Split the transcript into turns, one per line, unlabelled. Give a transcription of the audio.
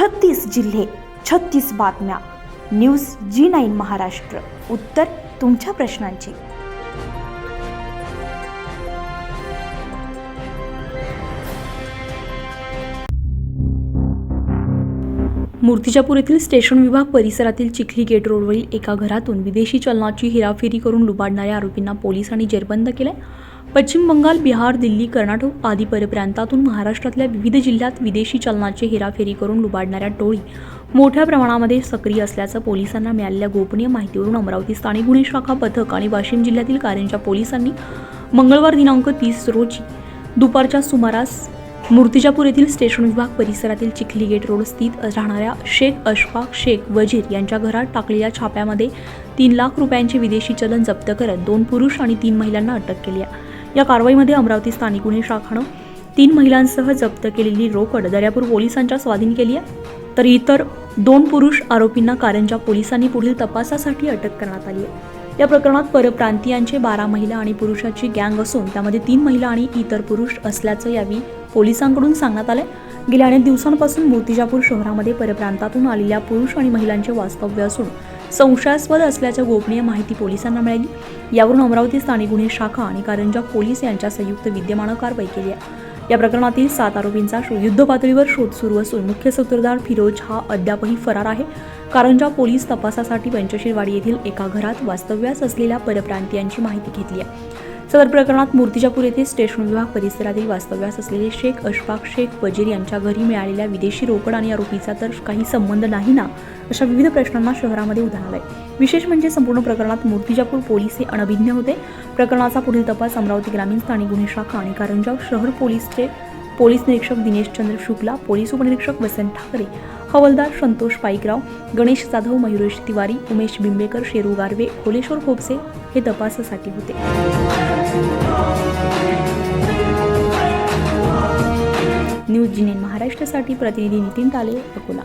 छत्तीस जिल्हे छत्तीस बातम्या. News G nine Maharashtra. उत्तर तुमच्या प्रश्नांची.
मूर्तिजापूर येथील स्टेशन विभाग परिसरातील चिखली गेट रोडवरील एका घरातून विदेशी चलनाची हेराफेरी करून लुबाडणाऱ्या आरोपींना पोलिसांनी जेरबंद केले पश्चिम बंगाल बिहार दिल्ली कर्नाटक आदी परप्रांतातून महाराष्ट्रातल्या विविध जिल्ह्यात विदेशी चलनाची हेराफेरी करून लुबाडणाऱ्या टोळी मोठ्या प्रमाणामध्ये सक्रिय असल्याचं पोलिसांना मिळालेल्या गोपनीय माहितीवरून अमरावती स्थानिक गुन्हे शाखा पथक आणि वाशिम जिल्ह्यातील कारंजा पोलिसांनी मंगळवार दिनांक तीस रोजी दुपारच्या सुमारास मूर्तिजापूर येथील स्टेशन विभाग परिसरातील चिखली गेट रोड स्थित राहणाऱ्या शेख अशफाक शेख वजीर यांच्या घरात टाकलेल्या छाप्यामध्ये तीन लाख रुपयांचे विदेशी चलन जप्त करत दोन पुरुष आणि तीन महिलांना अटक केली आहे. या कारवाईमध्ये अमरावती स्थानिक गुन्हे शाखानं तीन महिलांसह जप्त केलेली रोकड दर्यापूर पोलिसांच्या स्वाधीन केली आहे. तर इतर दोन पुरुष आरोपींना कारंजा पोलिसांनी पुढील तपासासाठी अटक करण्यात आली आहे. या प्रकरणात परप्रांतीयांचे बारा महिला आणि पुरुषाची गँग असून त्यामध्ये तीन महिला आणि इतर पुरुष असल्याचं यावेळी पोलिसांकडून सांगण्यात आलंय. गेल्या अनेक दिवसांपासून मूर्तिजापूर शहरामध्ये परप्रांतातून आलेल्या पुरुष आणि महिलांचे वास्तव्य असून संशयास्पद असल्याच्या गोपनीय माहिती पोलिसांना मिळाली. यावरून अमरावती स्थानिक गुन्हे शाखा आणि कारंजा पोलीस यांच्या संयुक्त विद्यमानं कारवाई केली आहे. या प्रकरणातील सात आरोपींचा शो- युद्धपातळीवर शोध सुरू असून मुख्य सूत्रधार फिरोज हा अद्यापही फरार आहे. कारंजा पोलीस तपासासाठी पंचशीलवाडी येथील एका घरात वास्तव्यास असलेल्या परप्रांतीयांची माहिती घेतली आहे. सदर प्रकरणात मूर्तिजापूर येथे स्टेशन विभाग परिसरातील वास्तव्यास असलेले शेख अशफाक शेख वजीर यांच्या घरी मिळालेल्या विदेशी रोकड आणि आरोपीचा तर काही संबंध नाही ना अशा विविध प्रश्नांना शहरामध्ये उधाण आलंय. विशेष म्हणजे संपूर्ण प्रकरणात मूर्तिजापूर पोलीस हे अनभिज्ञ होते. प्रकरणाचा पुढील तपास अमरावती ग्रामीण स्थानिक गुन्हे शाखा आणि कारंजाव शहर पोलीसचे पोलीस निरीक्षक दिनेश चंद्र शुक्ला पोलीस उपनिरीक्षक वसंत ठाकरे हवलदार संतोष पाईकराव गणेश जाधव मयुरेश तिवारी उमेश बिंबेकर शेरू गारवे खोलेश्वर खोपसे हे तपासासाठी होते. न्यूज जिनेन महाराष्ट्रासाठी प्रतिनिधी नितीन ताले अकोला.